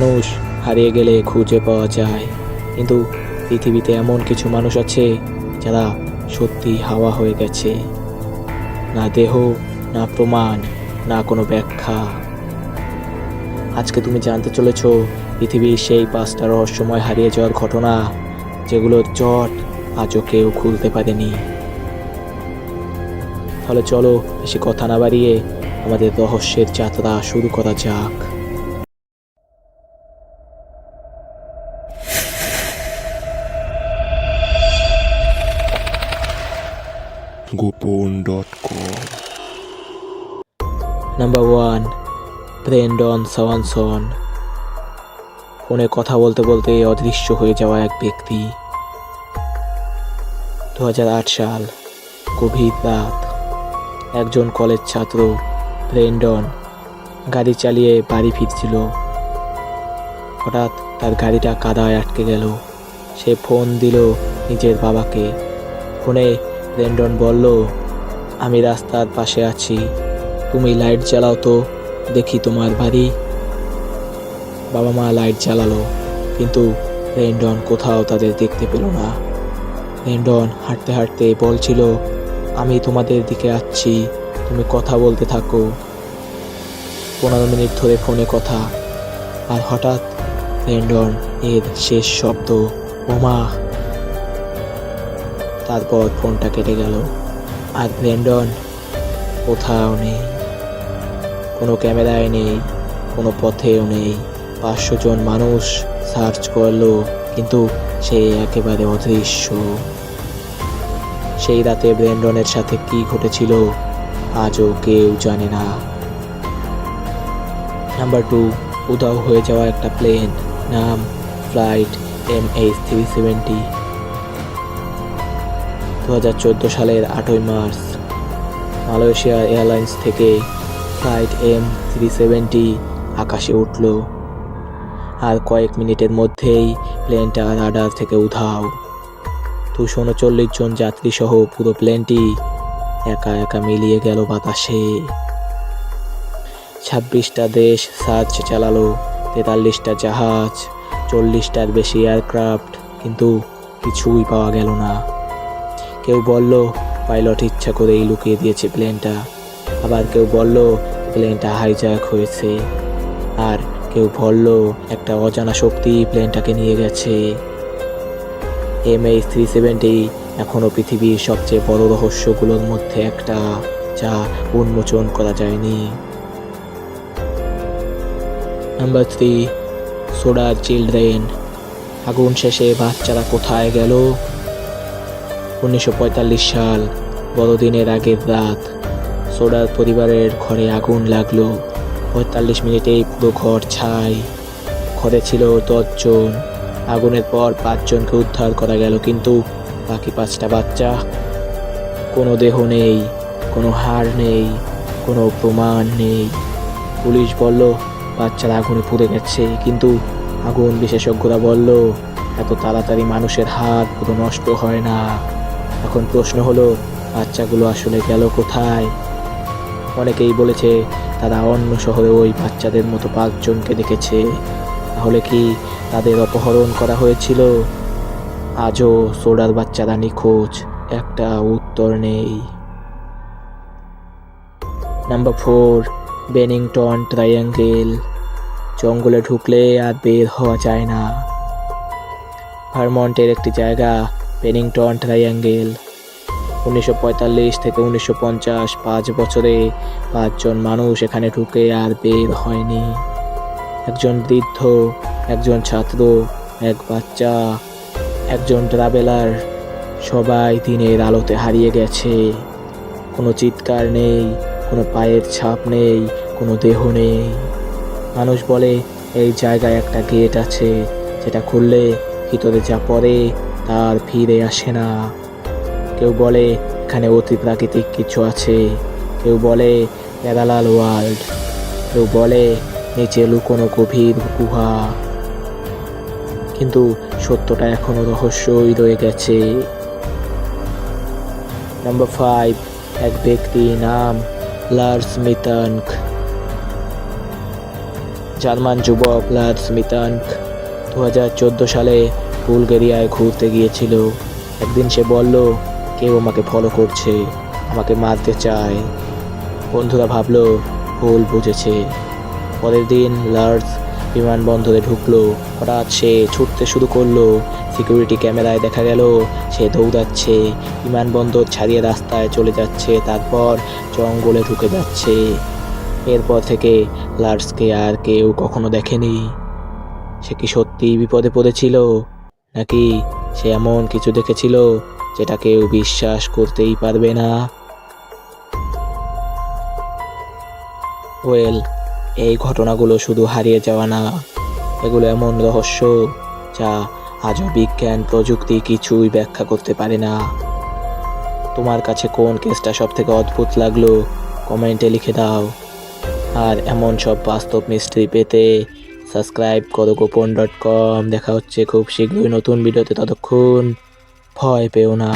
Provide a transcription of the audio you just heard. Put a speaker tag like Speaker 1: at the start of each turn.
Speaker 1: মানুষ হারিয়ে গেলে খুঁজে পাওয়া যায়। কিন্তু পৃথিবীতে এমন কিছু মানুষ আছে যারা সত্যি হাওয়া হয়ে গেছে। না দেহ, না প্রমাণ, না কোনো ব্যাখ্যা। আজকে তুমি জানতে চলেছ, পৃথিবীর সেই পাঁচটা রহস্যময় হারিয়ে যাওয়ার ঘটনা যেগুলোর চট আজও কেউ খুলতে পারেনি। তাহলে চলো বেশি কথা না বাড়িয়ে আমাদের রহস্যের যাত্রা শুরু করা যাক।
Speaker 2: গোপন dot
Speaker 1: number one Brendon Swanson ফোনে কথা বলতে বলতে অদৃশ্য হয়ে যাওয়া এক ব্যক্তি। দু হাজার আট সাল, গভীর রাত। একজন কলেজ ছাত্র ব্রেন্ডন গাড়ি চালিয়ে বাড়ি ফিরছিল। হঠাৎ তার গাড়িটা কাদায় আটকে গেল। সে ফোন দিল নিজের বাবাকে। ফোনে ব্রেন্ডন বলল, আমি রাস্তার পাশে আছি। তুমি লাইট জ্বালাও তো, দেখি তোমার বাড়ি। বাবা মা লাইট জ্বালালো, কিন্তু রেন্ডন কোথাও তাদের দেখতে পেল না। রেন্ডন হাঁটতে হাঁটতে বলছিল, আমি তোমাদের দিকে আসছি, তুমি কথা বলতে থাকো। পনেরো মিনিট ধরে ফোনে কথা, আর হঠাৎ রেন্ডন এর শেষ শব্দ বোমা তারপর ফোনটা কেটে গেল? আর ব্রেন্ডন কোথাও নেই। কোনো ক্যামেরায় নেই, কোনো পথেও নেই। পাঁচশো জন মানুষ সার্চ করল, কিন্তু সে একেবারে অদৃশ্য। সেই রাতে ব্রেন্ডনের সাথে কি ঘটেছিল, আজও কেউ জানে না। নাম্বার টু, উধাও হয়ে যাওয়া একটা প্লেন নাম flight M H three seventy. দু হাজার চোদ্দ সালের আটই মার্চ, মালয়েশিয়া এয়ারলাইন্স থেকে ফ্লাইট এম থ্রি সেভেন্টি আকাশে উঠল। আর কয়েক মিনিটের মধ্যেই প্লেনটা রাডার থেকে উধাও। দুশো উনচল্লিশ জন যাত্রী সহ পুরো প্লেনটি একা একা মিলিয়ে গেল বাতাসে। ছাব্বিশটা দেশ সার্চ চালালো, তেতাল্লিশটা জাহাজ, চল্লিশটার বেশি এয়ারক্রাফট, কিন্তু কিছুই পাওয়া গেল না। কেউ বলল, পাইলট ইচ্ছা করেই লুকিয়ে দিয়েছে প্লেনটা। আবার কেউ বলল, প্লেনটা হাইজ্যাক হয়েছে। আর কেউ বলল, একটা অজানা শক্তি প্লেনটাকে নিয়ে গেছে। এম এইচ থ্রি সেভেন্টি এখনও পৃথিবীর সবচেয়ে বড় রহস্যগুলোর মধ্যে একটা, যা উন্মোচন করা যায়নি। Number three, Sodder children. আগুন শেষে বাচ্চারা কোথায় গেল? উনিশশো পঁয়তাল্লিশ সাল, বড়দিনের আগের রাত, সোডার পরিবারের ঘরে আগুন লাগল। পঁয়তাল্লিশ মিনিটেই পুরো ঘর ছাই। ঘরে ছিল দশজন। আগুনের পর পাঁচজনকে উদ্ধার করা গেল, কিন্তু বাকি পাঁচটা বাচ্চা? কোনো দেহ নেই, কোনো হাড় নেই, কোনো প্রমাণ নেই। পুলিশ বলল, বাচ্চারা আগুনে পুড়ে গেছে। কিন্তু আগুন বিশেষজ্ঞরা বলল, এত তাড়াতাড়ি মানুষের হাত পুরো নষ্ট হয় না। এখন প্রশ্ন হলো, বাচ্চাগুলো আসলে গেল কোথায়? অনেকেই বলেছে, তারা অন্য শহরে ওই বাচ্চাদের মতো পাঁচজনকে দেখেছে। তাহলে কি তাদের অপহরণ করা হয়েছিল? আজও সোডার বাচ্চারা নিখোঁজ, একটা উত্তর নেই। নাম্বার ফোর বেনিংটন ট্রায়াঙ্গেল জঙ্গলে ঢুকলে আর বের হওয়া যায় না। ভারমন্টের একটি জায়গা বেনিংটন ট্রায়াঙ্গেল। উনিশশো পঁয়তাল্লিশ থেকে উনিশশো পঞ্চাশ, পাঁচ বছরে পাঁচজন মানুষ এখানে ঢুকে আর বের হয়নি। একজন বৃদ্ধ, একজন ছাত্র, এক বাচ্চা, একজন ট্রাভেলার সবাই দিনের আলোতে হারিয়ে গেছে। কোনো চিৎকার নেই, কোনো পায়ের ছাপ নেই, কোনো দেহ নেই। মানুষ বলে, এই জায়গায় একটা গেট আছে, যেটা খুললে ভিতরে যা পড়ে তার ফিরে আসে না। কেউ বলে, এখানে অতি প্রাকৃতিক কিছু আছে। কেউ বলে প্যারালাল ওয়ার্ল্ড। কেউ বলে, নিচে লুকোনো গভীর গুহা। কিন্তু সত্যটা এখনও রহস্যই রয়ে গেছে। নাম্বার ফাইভ এক ব্যক্তি নাম লার্স মিতানক। জার্মান যুবক লার্স মিতানক। দু হাজার চোদ্দ সালে বুলগেরিয়ায় ঘুরতে গিয়েছিল। একদিন সে বলল, কেউ আমাকে ফলো করছে, আমাকে মারতে চায়। বন্ধুরা ভাবলো, ভুল বুঝেছে। পরের দিন লার্স বিমানবন্দরে ঢুকলো। হঠাৎ সে ছুটতে শুরু করল। সিকিউরিটি ক্যামেরায় দেখা গেল, সে দৌড়াচ্ছে, বিমানবন্দর ছাড়িয়ে রাস্তায় চলে যাচ্ছে, তারপর জঙ্গলে ঢুকে যাচ্ছে। এরপর থেকে লার্সকে আর কেউ কখনো দেখেনি। সে কি সত্যি বিপদে পড়েছিল? নাকি সে এমন কিছু দেখেছিল যেটা কেউ বিশ্বাস করতেই পারবে না? ওয়েল, এই ঘটনাগুলো শুধু হারিয়ে যাওয়া না। এগুলো এমন রহস্য যা আজও বিজ্ঞান প্রযুক্তি কিছুই ব্যাখ্যা করতে পারে না। তোমার কাছে কোন কেসটা সব থেকে অদ্ভুত লাগল? কমেন্টে লিখে দাও। আর এমন সব বাস্তব মিস্ট্রি পেতে সাবস্ক্রাইব করো গোপন ডট কম। দেখা হচ্ছে খুব শীঘ্রই নতুন ভিডিওতে, ততক্ষণ ভয় পেও না।